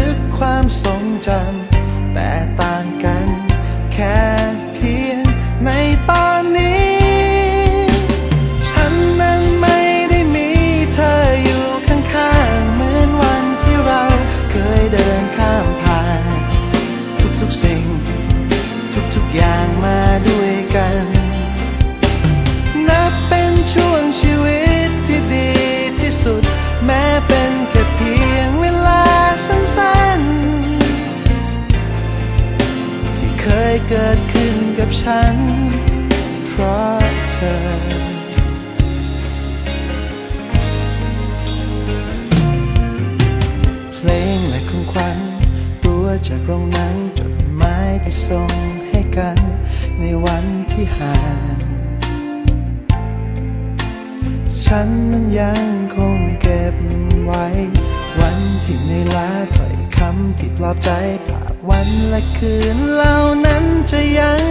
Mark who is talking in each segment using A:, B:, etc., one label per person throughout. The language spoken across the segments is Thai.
A: ก ความทรงจำ กับฉัน เพราะเธอเพลงและของขวัญตัวจากโรงหนังจดหมายที่ส่งให้กัน ในวันที่ห่าง ฉันนั้นยังคงเก็บไว้ วันที่ในลาถ้อยคำที่ปลอบใจภาพวันและคืนเหล่านั้นจะยัง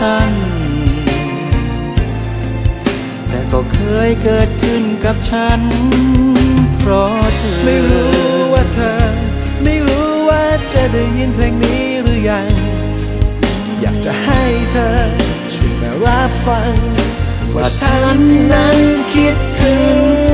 B: สั้น แต่ก็เคยเกิดขึ้นกับฉัน เพราะเธอ
A: ไม่รู้ว่าเธอ ไม่รู้ว่าจะได้ยินเพลงนี้หรือยัง อยากจะให้เธอ ช่วยมารับฟัง ว่าฉันนั้นคิดถึง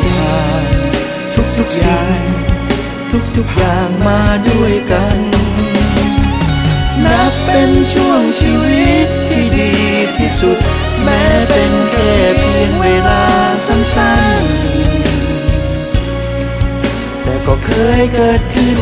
B: ผ่านทุกๆอย่าง ทุกทุกอย่างมาด้วยกัน นับเป็นช่วงชีวิตที่ดีที่สุด แม้เป็นแค่เพียงเวลาสั้นๆ แต่ก็เคยเกิดขึ้น